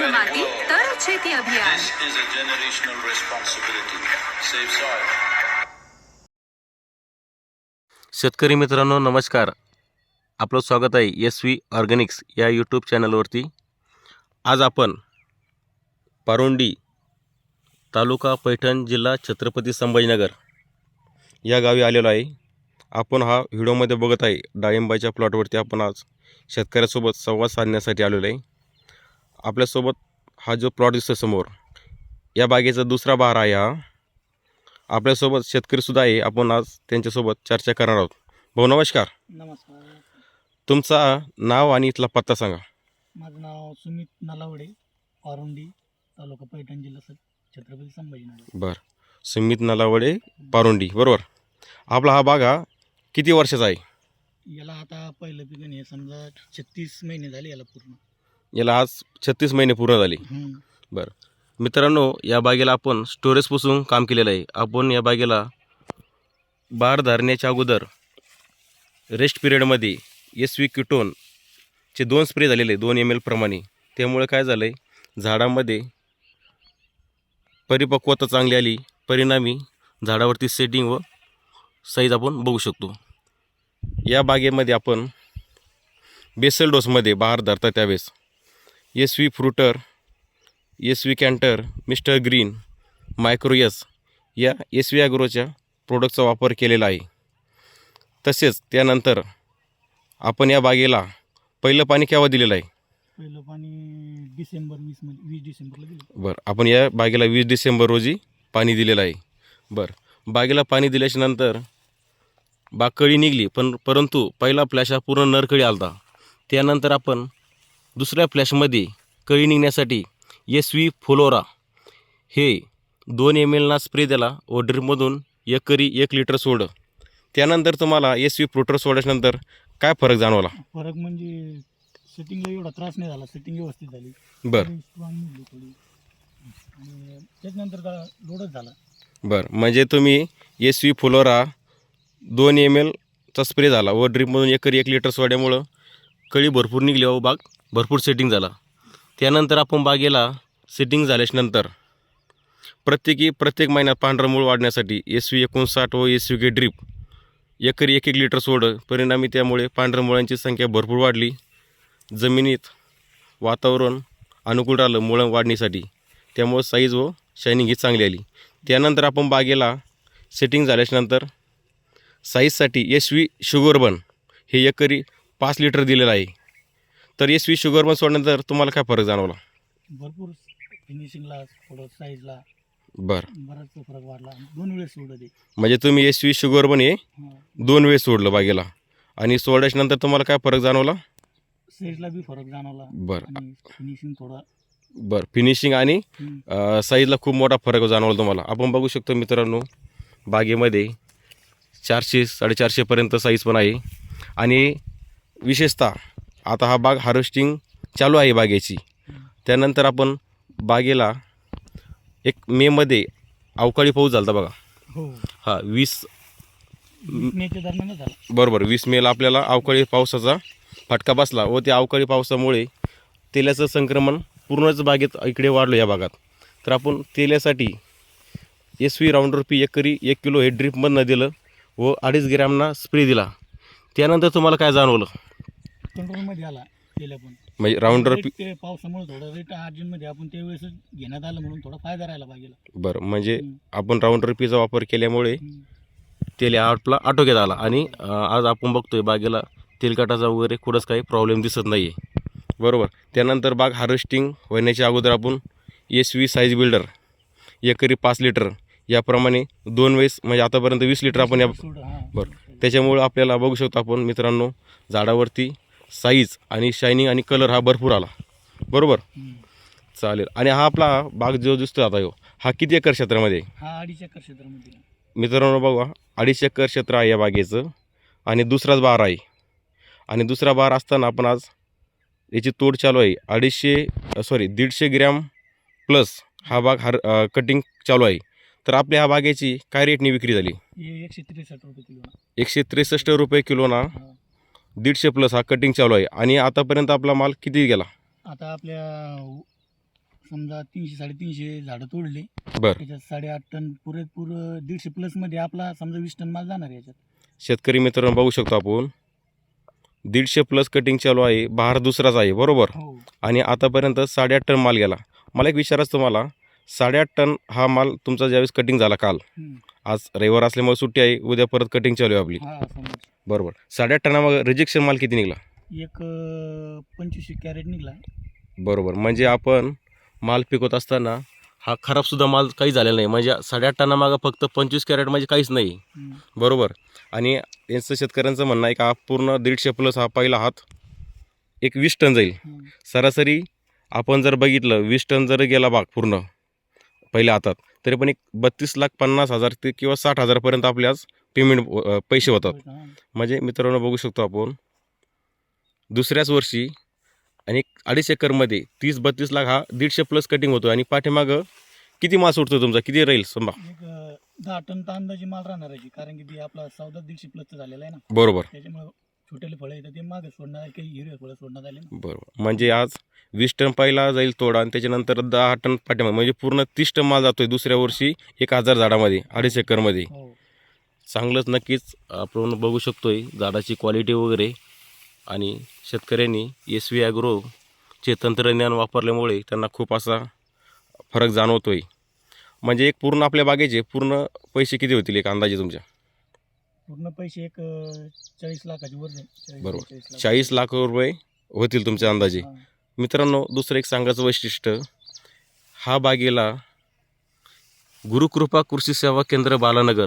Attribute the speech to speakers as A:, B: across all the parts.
A: शुद्ध माती तरच शेती अभियान.
B: This is a generational responsibility. Save soil.
C: शेतकरी मित्रांनो नमस्कार. आपलं स्वागत आहे एस व्ही ऑर्गॅनिक्स या यूट्यूब चॅनलवरती. आज आपण पारोंडी तालुका पैठण जिल्हा छत्रपती संभाजीनगर या गावी आलेलो आहे. आपण हा व्हिडिओमध्ये बघत आहे. डाळिंबाच्या प्लॉटवरती आपण आज शेतकऱ्यासोबत संवाद साधण्यासाठी आलेलो आहे. आपल्यासोबत हा जो प्लॉट दिसतो समोर या बागेचा दुसरा बहार आहे हा. आपल्यासोबत शेतकरीसुद्धा आहे. आपण आज त्यांच्यासोबत चर्चा करणार आहोत. भाऊ नमस्कार.
D: नमस्कार.
C: तुमचा नाव आणि इथला पत्ता सांगा.
D: माझं नाव सुमित नलावडे पारुंडी तालुका पैठण जिल्हा छत्रपती संभाजीनगर.
C: बरं. सुमित नलावडे पारोंडी. बरोबर. आपला हा बाग हा किती वर्षाचा आहे?
D: याला आता पहिलं पिकन हे समजा छत्तीस महिने झाले याला पूर्ण.
C: याला आज छत्तीस महिने पूर्ण झाले.
D: हम्म.
C: मित्रांनो या बागेला आपण स्टोरेजपासून काम केलेलं आहे. आपण या बागेला बार धरण्याच्या अगोदर रेस्ट पिरियडमध्ये एस व्ही क्युटोनचे दोन स्प्रे झालेले दोन एम एल प्रमाणे. त्यामुळे काय झालं आहे झाडामध्ये परिपक्वता चांगली आली परिणामी झाडावरती सेटिंग व साईज आपण बघू शकतो. या बागेमध्ये आपण बेसल डोसमध्ये बहार धरता त्यावेळेस. S V fruiter S V canter mister green micro S या एस व्ही ॲग्रोच्या प्रोडक्टचा वापर केलेला आहे. तसेच त्यानंतर आपण या बागेला पहिलं पाणी केव्हा दिलेलं आहे?
D: पहिलं पाणी डिसेंबर वीस वीस डिसेंबरला दिलं
C: बरं आपण या बागेला वीस डिसेंबर रोजी पाणी दिलेलं आहे. बरं बागेला पाणी दिल्याच्या नंतर बाग कळी निघली पण परंतु पहिला फ्लॅश हा पूर्ण नरकळी आलता. त्यानंतर आपण दुसऱ्या फ्लॅशमध्ये कळी निघण्यासाठी एस व्ही फ्लोरा हे दोन एम एलना स्प्रे दिला व ड्रिपमधून एकरी एक लिटर सोडं. त्यानंतर तुम्हाला एस व्ही फ्रुटर सोडल्यानंतर काय फरक जाणवला?
D: फरक म्हणजे सेटिंगला एवढा त्रास नाही झाला सेटिंग व्यवस्थित झाली.
C: बरं.
D: स्ट्रॉंग निघली थोडी. आणि त्याच्यानंतर जरा लोडच झाला.
C: बरं म्हणजे तुम्ही एस व्ही फ्लोरा दोन एम एलचा स्प्रे झाला. व ड्रिपमधून एकरी एक लिटर सोड्यामुळं कळी भरपूर निघली व बाग. भरपूर सेटिंग झाला. त्यानंतर आपण बागेला सेटिंग झाल्याच्यानंतर प्रत्येकी प्रत्येक महिन्यात पांढरं मूळ वाढण्यासाठी एस व्ही एकोणसाठ व एस व्ही के ड्रीप एकरी एक एक लिटर सोडं. परिणामी त्यामुळे पांढऱ्या मुळांची संख्या भरपूर वाढली. जमिनीत वातावरण अनुकूल राहिलं मुळं वाढण्यासाठी. त्यामुळं साईज व शायनिंग ही चांगली आली. त्यानंतर आपण बागेला सेटिंग झाल्याच्यानंतर साईजसाठी एस व्ही शुगरबन हे एकरी पाच लिटर दिलेलं आहे. तर एस व्ही शुगरबन सोडल्यानंतर तुम्हाला काय फरक जाणवला?
D: भरपूर फिनिशिंगला थोडं साईजला
C: बरं.
D: बराच फरक वाढला. दोन वेळेस सोडलं. ते
C: म्हणजे तुम्ही एस व्ही शुगरबन हे
D: हा.
C: दोन वेळेस सोडलं बागेला. आणि सोडल्याच्यानंतर तुम्हाला काय फरक जाणवला?
D: साईजला बी फरक जाणवला.
C: बरं.
D: आणि फिनिशिंग थोडा
C: बरं. फिनिशिंग आणि
D: हम्म,
C: अ, साईजला खूप मोठा फरक जाणवला तुम्हाला. आपण बघू शकतो मित्रांनो बागेमध्ये चारशे साडेचारशेपर्यंत साईज पण आहे. आणि विशेषतः आता हा बाग हार्वेस्टिंग चालू आहे बागेची. त्यानंतर आपण बागेला एक मेमध्ये अवकाळी पाऊस झाला बघा.
D: हो.
C: हा वीस
D: झाला.
C: बरोबर वीस मेला आपल्याला अवकाळी पावसाचा फटका बसला व त्या अवकाळी पावसामुळे तेलाचं संक्रमण पूर्णच बागेत इकडे वाढलं या भागात. तर आपण तेलासाठी एस व्ही राऊंडर पी एकरी एक किलो हे ड्रिपमधनं दिलं व अडीच ग्रॅमना स्प्रे दिला. त्यानंतर तुम्हाला काय जाणवलं?
D: कंट्रोलमध्ये आला तेल पण
C: म्हणजे राऊंडर
D: रेट ते पावसामुळे थोडं रेट अर्जंटमध्ये आपण त्यावेळेस घेण्यात आलं म्हणून थोडा फायदा राहिला पाहिजे
C: बरं म्हणजे. आपण राऊंडर पीचा वापर केल्यामुळे
D: हम्म.
C: तेल आपला आटोक्यात आला आणि अं, आज आपण बघतोय बागेला तेलकाटाचा वगैरे कुठंच काही प्रॉब्लेम दिसत नाही आहे बरोबर त्यानंतर बाग हार्वेस्टिंग होण्याच्या अगोदर आपण एस व्ही साईज बिल्डर एकरी पाच लिटर याप्रमाणे दोन वेळेस म्हणजे आतापर्यंत वीस लिटर आपण या
D: सोड, हा.
C: बरं त्याच्यामुळं आपल्याला बघू शकतो आपण मित्रांनो झाडावरती साईज आणि शायनिंग आणि कलर हा भरपूर आला. बरोबर. चालेल. आणि हा आपला बाग जो दिसतो आता ह्यो हा किती एकर क्षेत्रामध्ये?
D: हा अडीच एकर क्षेत्रामध्ये
C: मित्रांनो बघा अडीच एकर क्षेत्र आहे या बागेचं आणि दुसराच बार आहे. आणि दुसरा बार असताना आपण आज याची तोड चालू आहे. अडीचशे सॉरी दीडशे ग्रॅम प्लस हा बाग हार कटिंग चालू आहे. तर आपल्या ह्या बागेची काय रेटने विक्री झाली?
D: एकशे त्रेसष्ट रुपये किलो
C: एकशे त्रेसष्ट रुपये किलोना
D: हा.
C: दीडशे प्लस हा कटिंग चालू आहे. आणि आतापर्यंत आपला माल किती गेला?
D: आता आपल्या समजा तीनशे साडेतीनशे झाडं तोडले.
C: बरं.
D: त्याच्यात साडेआठ टन पुरेपूर दीडशे प्लसमध्ये आपला समजा वीस टन माल जाणार आहे याच्यात.
C: शेतकरी मित्रांनो बघू शकतो आपण. दीडशे प्लस कटिंग चालू आहे. बहार दुसराच आहे बरोबर?
D: हो.
C: आणि आतापर्यंत साडेआठ टन माल गेला. मला एक विचारायचं तुम्हाला. साडेआठ टन हा माल तुमचा ज्यावेळेस कटिंग झाला काल.
D: हम्म.
C: आज रविवार असल्यामुळे सुट्टी आहे. उद्या परत कटिंग चालू आहे आपली.
D: हा समज
C: बरोबर. साडेआठ टनामागं रिजेक्शन माल किती निघाला?
D: एक अं, पंचवीसशे कॅरेट निघला.
C: बरोबर. म्हणजे आपण माल पिकवत असताना हा खराबसुद्धा माल काही झालेला नाही. म्हणजे साडेआठ टनामागं फक्त पंचवीस कॅरेट म्हणजे काहीच नाही.
D: हम्म.
C: बरोबर. आणि यांचं शेतकऱ्यांचं म्हणणं आहे का हा पूर्ण दीडशे प्लस हा पहिला हात एक वीस टन जाईल.
D: हम्म.
C: सरासरी आपण जर बघितलं वीस टन जर गेला भाग पूर्ण पहिल्या हातात तरी पण एक बत्तीस लाख पन्नास हजार ते किंवा साठ हजारपर्यंत आपले आज पेमेंट पैसे होतात. म्हणजे मित्रांनो बघू शकतो आपण दुसऱ्याच वर्षी आणि अडीच एकरमध्ये तीस बत्तीस लाख हा दीडशे प्लस कटिंग होतो आणि पाठीमागं किती माल सुटतो तुमचा? किती राहील समजा
D: दहा टन तर अंदाजे माल राहणार आहे. कारण की आपला चौदा दीडशे प्लसचा झालेला आहे ना.
C: बरोबर.
D: त्याच्यामुळे छोटेले फळं येतात ते मागे सोडणार काही हिरवे फळं सोडण्यात आले
C: बरोबर. म्हणजे आज वीस टन पहिला जाईल तोडा आणि त्याच्यानंतर दहा टन पाठीमागे. म्हणजे पूर्ण तीस टन माल जातोय दुसऱ्या वर्षी एक हजार झाडामध्ये अडीच एकरमध्ये.
D: हो.
C: चांगलंच नक्कीच आपण बघू शकतोय झाडाची क्वालिटी वगैरे. आणि शेतकऱ्यांनी एस व्ही ॲग्रोचे तंत्रज्ञान वापरल्यामुळे त्यांना खूप असा फरक जाणवतोय. म्हणजे एक पूर्ण आपल्या बागेचे पूर्ण पैसे किती होतील एक अंदाजे तुमच्या?
D: पूर्ण पैसे एक चाळीस लाखाची वर जाईल. चाळीस-
C: बरोबर. चाळीस लाख. रुपये होतील तुमच्या अंदाजे. मित्रांनो दुसरं एक सांगायचं वैशिष्ट्य हा बागेला गुरुकृपा कृषी सेवा केंद्र बालानगर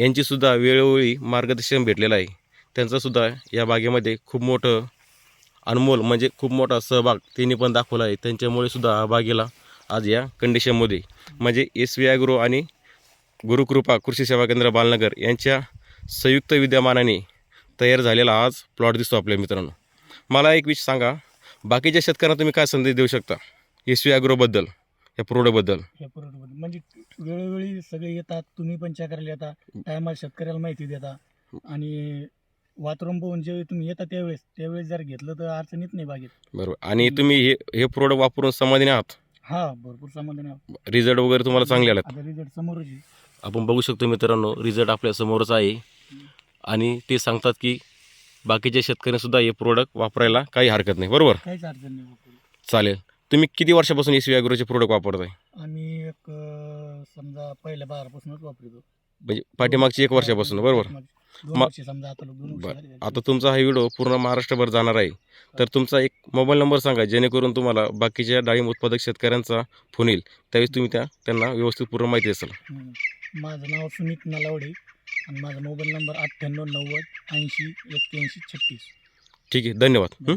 C: यांचीसुद्धा वेळोवेळी मार्गदर्शन भेटलेलं आहे. त्यांचासुद्धा या बागेमध्ये खूप मोठं अनमोल म्हणजे खूप मोठा सहभाग त्यांनी पण दाखवला आहे. त्यांच्यामुळे सुद्धा हा बागेला आज या कंडिशनमध्ये म्हणजे एस व्ही ॲग्रो आणि गुरुकृपा कृषी सेवा केंद्र बालनगर यांच्या संयुक्त विद्यमानाने तयार झालेला आज प्लॉट दिसतो आपल्या मित्रांनो. मला एक विषय सांगा बाकीच्या शेतकऱ्यांना तुम्ही काय संदेश देऊ शकता एस व्ही ॲग्रोबद्दल या प्रोडक्टबद्दल
D: या म्हणजे वेळोवेळी सगळे येतात तुम्ही पण करायला येता टायमाला शेतकऱ्याला माहिती देता. आणि वातावरण पाहून जेव्हा तुम्ही येता त्यावेळेस त्यावेळेस जर घेतलं तर अडचणीत नाही बागेत.
C: बरोबर. आणि तुम्ही हे हे प्रोडक्ट वापरून समाधानी आहात?
D: हा भरपूर समाधान आहे.
C: रिझल्ट वगैरे तुम्हाला चांगले आलेत?
D: आता रिझल्ट समोरच आहे.
C: आपण बघू शकतो मित्रांनो रिझल्ट आपल्या समोरच आहे. आणि ते सांगतात की बाकीच्या शेतकऱ्यांसुद्धा हे प्रोडक्ट वापरायला काही हरकत नाही. बरोबर?
D: काहीच अडचण नाही.
C: चालेल. तुम्ही किती वर्षापासून एस व्ही ॲग्रोचे प्रोडक्ट वापरताय?
D: आम्ही एक अं, समजा पहिल्या बारापासूनच वापरतो.
C: म्हणजे पाठीमागची एक वर्षापासून बरोबर?
D: दोन
C: मा-
D: वर्ष समजा आता लोक दोन वर्ष
C: बरं
D: झाले.
C: आता तुमचा हा व्हिडिओ पूर्ण महाराष्ट्रभर जाणार आहे. तर तुमचा एक मोबाईल नंबर सांगा जेणेकरून तुम्हाला बाकीच्या डाळिंब उत्पादक शेतकऱ्यांचा फोन येईल. त्यावेळेस तुम्ही त्या त्यांना व्यवस्थित पूर्ण माहिती असेल.
D: हम्म. माझं नाव सुमित नलावडे आणि माझा मोबाईल नंबर अठ्ठ्याण्णव नव्वद ऐंशी एक्क्याऐंशी छत्तीस.
C: ठीक आहे धन्यवाद. हं?